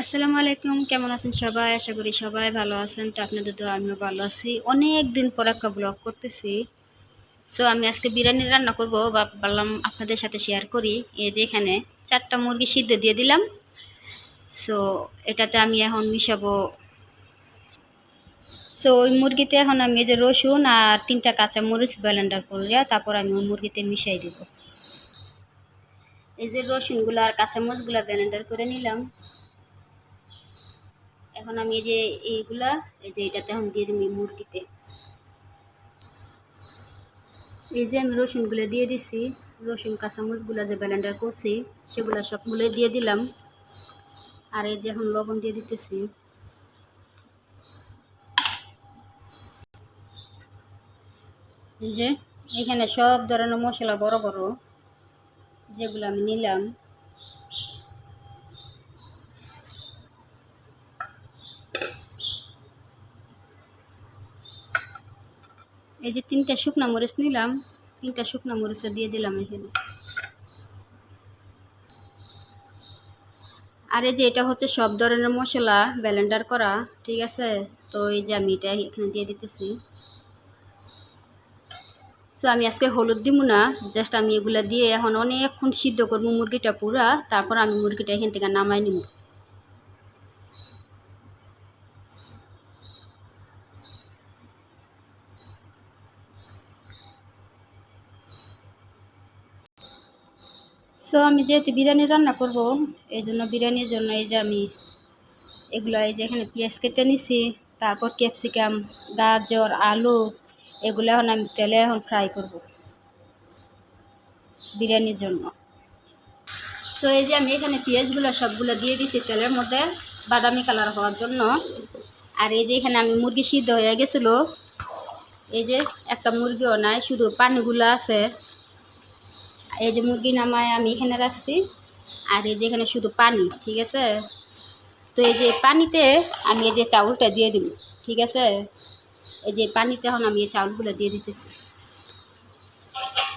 আসসালামু আলাইকুম, কেমন আছেন সবাই? আশা করি সবাই ভালো আছেন। তো আপনাদের তো আমিও ভালো আছি। অনেক দিন পর একটা ব্লগ করতেছি। সো আমি আজকে বিরিয়ানি রান্না করব। বা বললাম আপনাদের সাথে শেয়ার করি। এই যে এখানে চারটা মুরগি সিদ্ধ দিয়ে দিলাম। সো এটাতে আমি এখন মিশাবো। সো ওই মুরগিতে এখন আমি এই যে রসুন আর তিনটা কাঁচা মরিচ ব্লেন্ডার করে তারপর আমি ওই মুরগিতে মিশাই দিব। এই যে রসুনগুলো আর কাঁচা মরিচগুলো ব্লেন্ডার করে নিলাম। এখন আমি এই যে এইগুলা, এই যে এটাতে এখন দিয়ে দিই মুরগিতে। এই যে আমি রসুনগুলো দিয়ে দিছি, রসুন, কাঁচামরিচগুলো যে ব্লেন্ডার করছি, সেগুলো সবগুলো দিয়ে দিলাম। আর এই যে এখন লবণ দিয়ে দিতেছি। এই যে এখানে সব ধরনের মশলা বড় বড়, যেগুলো আমি নিলাম। এই যে তিনটা শুকনা মরিচ নিলাম, তিনটা শুকনা মরিচও দিয়ে দিলাম এখানে। আর এই যে এটা হচ্ছে সব ধরনের মশলা ব্লেন্ডার করা, ঠিক আছে? তো এই যে আমি এটা এখানে দিয়ে দিতেছি। তো আমি আজকে হলুদ দিব না জাস্ট আমি এগুলা দিয়ে এখন অনেকক্ষণ সিদ্ধ করব মুরগিটা পুরা, তারপর আমি মুরগিটা এখান থেকে নামাই নিব আমি যেহেতু বিরিয়ানি রান্না করব এই জন্য বিরিয়ানির জন্য এই যে আমি এগুলো এই যে এখানে পেঁয়াজ কেটে নিছি, তারপর ক্যাপসিকাম, গাজর, আলু, এগুলো এখন আমি তেলে এখন ফ্রাই করব বিরিয়ানির জন্য। তো এই যে আমি এখানে পেঁয়াজগুলো সবগুলো দিয়ে দিছি তেলের মধ্যে বাদামি কালার হওয়ার জন্য। আর এই যে এখানে আমি মুরগি সিদ্ধ হয়ে গেছিল, এই যে একটা মুরগিও নাই, শুধু পানিগুলো আছে। এই যে মুরগি নামায় আমি এখানে রাখছি। আর এই যে এখানে শুধু পানি, ঠিক আছে? তো এই যে পানিতে আমি এই যে চাউলটা দিয়ে দিব, ঠিক আছে? এই যে পানিতে এখন আমি এই চাউলগুলো দিয়ে দিতেছি।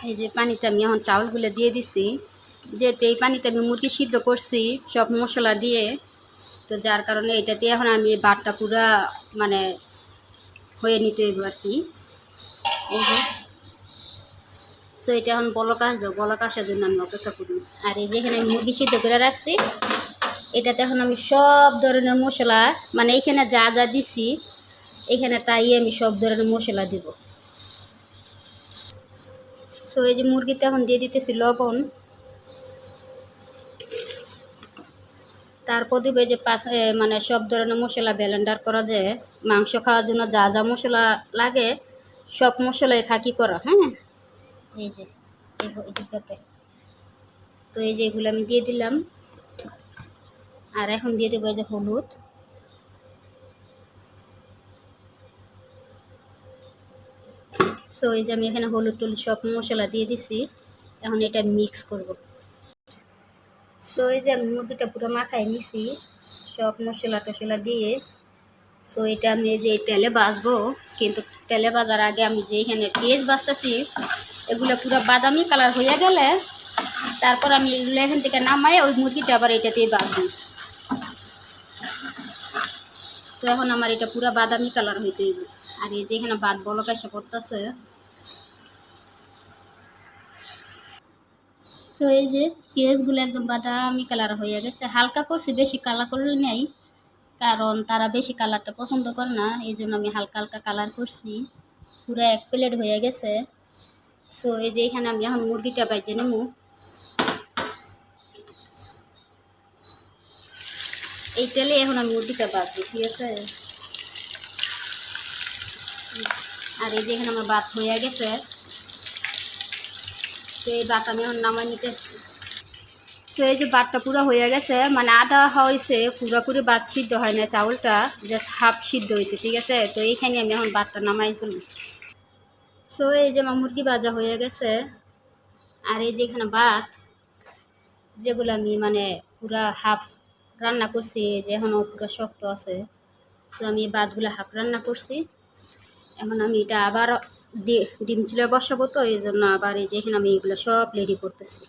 এই যে পানিতে আমি এখন চাউলগুলো দিয়ে দিছি। যেহেতু এই পানিতে আমি মুরগি সিদ্ধ করছি, সব মশলা দিয়ে, তো যার কারণে এটাতে এখন আমি ভাতটা পুরা মানে হয়ে নিতে হইব আর কি। এই যে সো এটা এখন বলক আসবে, বলক আসার জন্য আমি অপেক্ষা করি। আর এই যে এখানে আমি মুরগি সিদ্ধ করে রাখছি, এটাতে এখন আমি সব ধরনের মশলা মানে এখানে যা যা দিছি, এখানে তাই আমি সব ধরনের মশলা দিব। সো এই যে মুরগিতে এখন দিয়ে দিতেছি লবণ। তারপর দিব যে পাঁচ মানে সব ধরনের মশলা ব্লেন্ডার করা যায় মাংস খাওয়ার জন্য যা যা মশলা লাগে, সব মশলাই থাকি করা হ্যাঁ? এই যে তো এই যে এগুলো আমি দিয়ে দিলাম। আর এখন দিয়ে দেবো এই যে হলুদ। সো এই যে আমি এখানে হলুদ টলুদ সব মশলা দিয়ে দিছি। এখন এটা মিক্স করব। সো এই যে আমি মুরগিটা পুরো মাখায় নিছি। সব মশলা টশলা দিয়ে সো এটা আমি যে তেলে ভাজবো, কিন্তু তেলে বাজার আগে আমি যে এখানে পেঁয়াজ ভাজতেছি, এগুলো পুরো বাদামি কালার হয়ে গেলে তারপর আমি এগুলো এখান থেকে নামাই ওই মুরগিটা আবার এটাতেই ভাজবো। তো এখন আমার এটা পুরো বাদামি কালার হইতে আর এই যে এখানে বাদ বলক এসে পড়তেছে। সো এই যে পেঁয়াজগুলো একদম বাদামি কালার হয়ে গেছে, হালকা করছি, বেশি কালার করলে নেই। কারণ তারা বেশি কালারটা পছন্দ করে না, এই জন্য আমি হালকা হালকা কালার করছি। পুরো এক প্লেট হয়ে গেছে। সো এই যে এখানে আমি এখন মুরগিটা বাইজে নেব। এই তেলে এখন আমি মুরগিটা বাঁচবো ঠিক আছে? আর এই যে এখানে আমার ভাত হয়ে গেছে। তো এই ভাত আমি এখন নামাই নিতে সো এই যে ভাতটা পুরো হয়ে গেছে মানে আদা হয়েছে, পুরোপুরি ভাত সিদ্ধ হয় না চাউলটা জাস্ট হাফ সিদ্ধ হয়েছে, ঠিক আছে? তো এইখানে আমি এখন ভাতটা নামাই ফেলি সো এই যে আমার মুরগি ভাজা হয়ে গেছে, আর এই যে এখানে যেগুলো আমি মানে পুরা হাফ রান্না করছি যে এখনও পুরো শক্ত আছে সো আমি এই ভাতগুলো হাফ রান্না করছি। এখন আমি এটা আবার ডিম চুলে বসাবো তো, এই জন্য আবার এই যে এখানে আমি এগুলো সব রেডি করতেছি।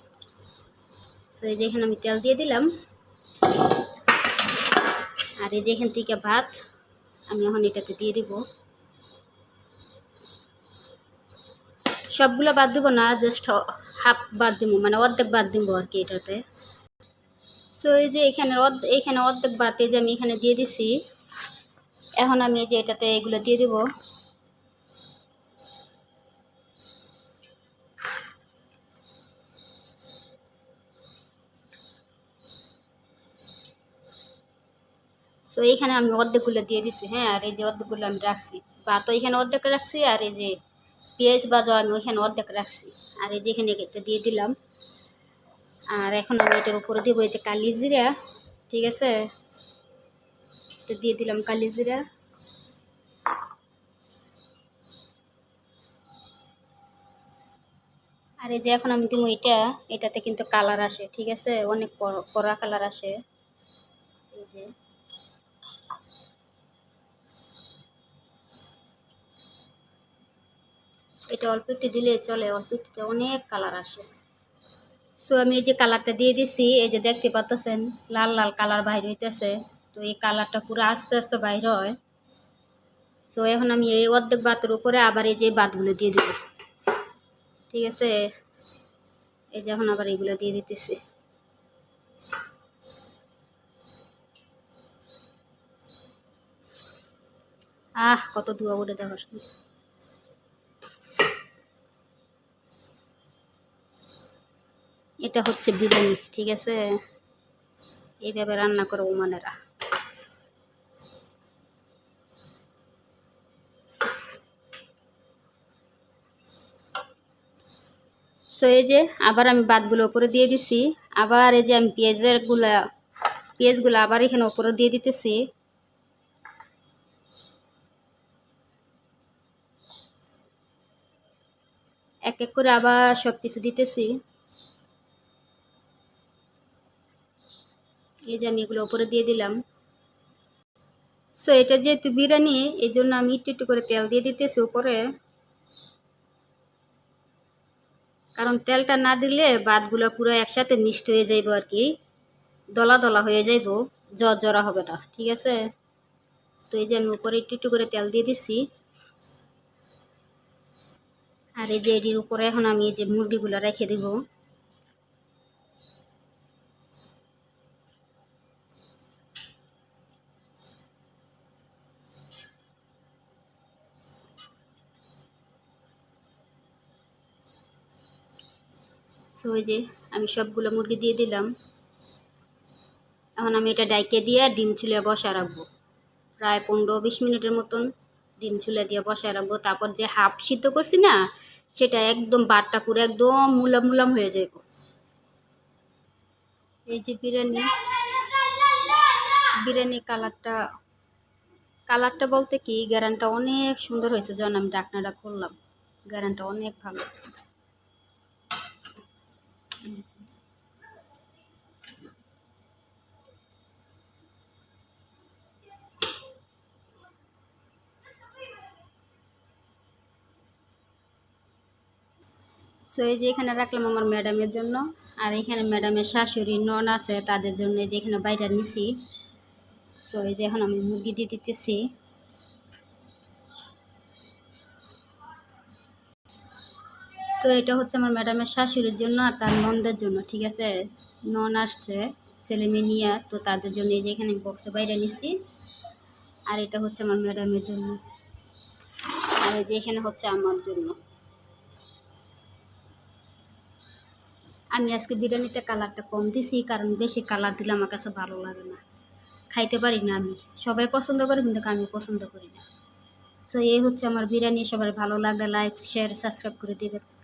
সো এই যে এখানে আমি তেল দিয়ে দিলাম। আর এই যে এখান থেকে ভাত, আমি এখন এটাতে দিয়ে দিব। সবগুলো বাদ দিব না জাস্ট হাফ বাদ দিব মানে অর্ধেক বাদ দিব আর কি এটাতে। সো এই যে এখানে এখানে অর্ধেক বাদ এই যে আমি এখানে দিয়ে দিছি। এখন আমি এই যে এটাতে এগুলো দিয়ে দিব। সো এইখানে আমি অর্ধেকগুলো দিয়ে দিছি হ্যাঁ? আর এই যে অর্ধেকগুলো আমি রাখছি। বা, তো এখানে অর্ধেক রাখছি, আর এই যে পেঁয়াজ বাজাও আমি ওইখানে অর্ধেক রাখছি। আর এই যে এখানে একটা দিয়ে দিলাম। আর এখন আমি এটার উপরে দিব এই যে কালি জিরা, ঠিক আছে? তো দিয়ে দিলাম কালি জিরা। আর এই যে এখন আমি দিব এটা, এটাতে কিন্তু কালার আসে, ঠিক আছে? অনেক কড়া কালার আসে। এই যে এটা অল্প একটু দিলে চলে, অল্প একটুতে অনেক কালার আসে। সো আমি এই যে কালারটা দিয়ে দিছি, এই যে দেখতে পাচ্ছেন লাল লাল কালার বাইর হইতেছে। তো এই কালারটা পুরো আস্তে আস্তে বাইর হয়। সো এখন আমি এই অর্ধেক বাতের উপরে আবার এই যে বাতগুলো দিয়ে দিব। ঠিক আছে? এই যে এখন আবার এগুলো দিয়ে দিতেছি। আহ, কত ধোয়া উঠে দেখো। এটা হচ্ছে বিরিয়ানি, ঠিক আছে? এইভাবে রান্না করে ওমানেরা সো এই যে আবার আমি বাদগুলো উপরে দিয়ে দিছি। আবার এই যে আমি পেঁয়াজেরগুলা পেঁয়াজগুলো আবার এখানে উপরে দিয়ে দিতেছি। এক এক করে আবার সব কিছু দিতেছি। এই যে আমি এগুলো উপরে দিয়ে দিলাম। সো এটা যেহেতু বিরিয়ানি এই জন্য আমি একটু একটু করে তেল দিয়ে দিতেছি উপরে। কারণ তেলটা না দিলে ভাতগুলো পুরো একসাথে মিক্সড হয়ে যাইব আর কি। দলা দলা হয়ে যাইব জরা হবে না, ঠিক আছে? তো এই যে আমি উপরে একটু একটু করে তেল দিয়ে দিছি। আর এই যে এটির উপরে এখন আমি এই যে মুরগিগুলো রেখে দিব। সো ওই যে আমি সবগুলো মুরগি দিয়ে দিলাম। এখন আমি এটা ডাইকে দিয়ে ডিম চুলে বসা রাখব। প্রায় পনেরো বিশ মিনিটের মতন ডিম চুলে দিয়ে বসায় রাখব। তারপর যে হাফ সিদ্ধ করছি না, সেটা একদম বাটটা পুরো একদম মুলাম মুলাম হয়ে যাব এই যে বিরিয়ানি বিরিয়ানি কালারটা কালারটা বলতে কি, গ্যারানটা অনেক সুন্দর হয়েছে। যখন আমি ডাকনাটা করলাম, গ্যারানটা অনেক ভালো। সো এই যে এখানে রাখলাম আমার ম্যাডামের জন্য। আর এখানে ম্যাডামের শাশুড়ি, নন আছে তাদের জন্য যে এখানে বাইরে নিছি। সো এই যে এখন আমি মুরগি দিয়ে দিতেছি। সো এটা হচ্ছে আমার ম্যাডামের শাশুড়ির জন্য আর তার ননদের জন্য, ঠিক আছে? নন আসছে, ছেলে মেয়ে নিয়ে, তো তাদের জন্য এই যে এখানে বক্সে বাইরে নিচ্ছি আর এটা হচ্ছে আমার ম্যাডামের জন্য। আর এই যে এখানে হচ্ছে আমার জন্য। আমি আজকে বিরিয়ানিতে কালারটা কম দিছি কারণ বেশি কালার দিলে আমার কাছে ভালো লাগে না। খাইতে পারি না আমি। সবাই পছন্দ করে, কিন্তু আমি পছন্দ করি না। সো এই হচ্ছে আমার বিরিয়ানি। সবার ভালো লাগলে লাইক শেয়ার সাবস্ক্রাইব করে দেবেন।